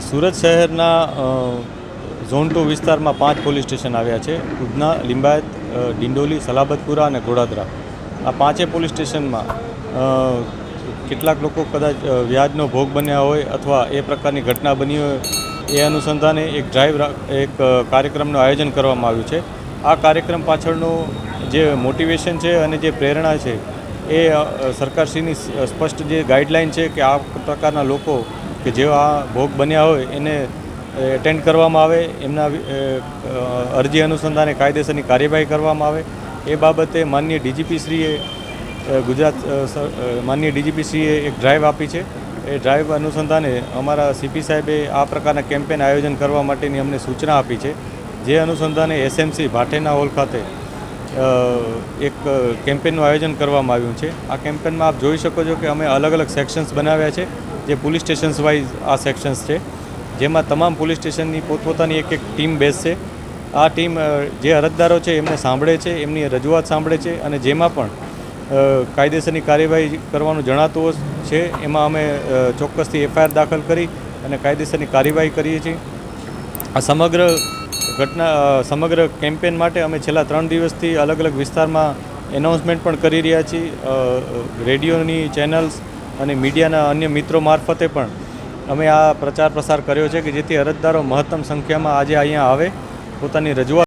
સુરત શહેરના zone two વિસ્તારમાં પાંચ પોલીસ સ્ટેશન આવ્યા છે. ઉધના, લિંબાયત ડિંડોલી, સલાબતપુરા અને ઘોડાદરા આ પાંચે પોલીસ સ્ટેશનમાં કેટલાક લોકો કદાચ વ્યાજનો ભોગ બન્યા હોય અથવા એ પ્રકારની ઘટના બની હોય, એ અનુસંધાને એક ડ્રાઈવ એક કાર્યક્રમનું આયોજન કરવામાં આવ્યું છે. આ કાર્યક્રમ પાછળનું જે મોટિવેશન છે અને જે પ્રેરણા છે, એ સરકારશ્રીની સ્પષ્ટ જે ગાઈડલાઈન છે કે આ પ્રકારના લોકો કે જેઓ આ ભોગ બન્યા હોય એને એટેન્ડ કરવામાં આવે, એમના અરજી અનુસંધાને કાયદેસરની કાર્યવાહી કરવામાં આવે. એ બાબતે માનનીય ડીજીપીશ્રીએ ગુજરાત માનનીય ડીજીપીશ્રીએ એક ડ્રાઈવ આપી છે. એ ડ્રાઈવ અનુસંધાને અમારા સીપી સાહેબે આ પ્રકારના કેમ્પેન આયોજન કરવા માટેની અમને સૂચના આપી છે. જે અનુસંધાને એસએમસી ભાટેના હોલ ખાતે એક કેમ્પેનનું આયોજન કરવામાં આવ્યું છે. આ કેમ્પેનમાં આપ જોઈ શકો છો કે અમે અલગ અલગ સેક્શન્સ બનાવ્યા છે. જે પોલીસ સ્ટેશન્સ વાઇઝ આ સેક્શન્સ છે, જેમાં તમામ પોલીસ સ્ટેશનની પોતપોતાની એક એક ટીમ બેસશે. આ ટીમ જે અરજદારો છે, એમને સાંભળે છે, એમની રજૂઆત સાંભળે છે અને જેમાં પણ કાયદેસરની કાર્યવાહી કરવાનું જણાતું છે, એમાં અમે ચોક્કસથી એફઆઈઆર દાખલ કરી અને કાયદેસરની કાર્યવાહી કરીએ છીએ. આ સમગ્ર ઘટના સમગ્ર કેમ્પેન માટે અમે છેલ્લા ત્રણ દિવસથી અલગ અલગ વિસ્તારમાં એનાઉન્સમેન્ટ પણ કરી રહ્યા છીએ. રેડિયોની ચેનલ્સ અને મીડિયાના અન્ય મિત્રો મારફતે પણ અમે આ પ્રચાર પ્રસાર કર્યો છે કે જેથી અરજદારો મહત્તમ સંખ્યામાં આજે અહીંયા આવે પોતાની રજૂઆત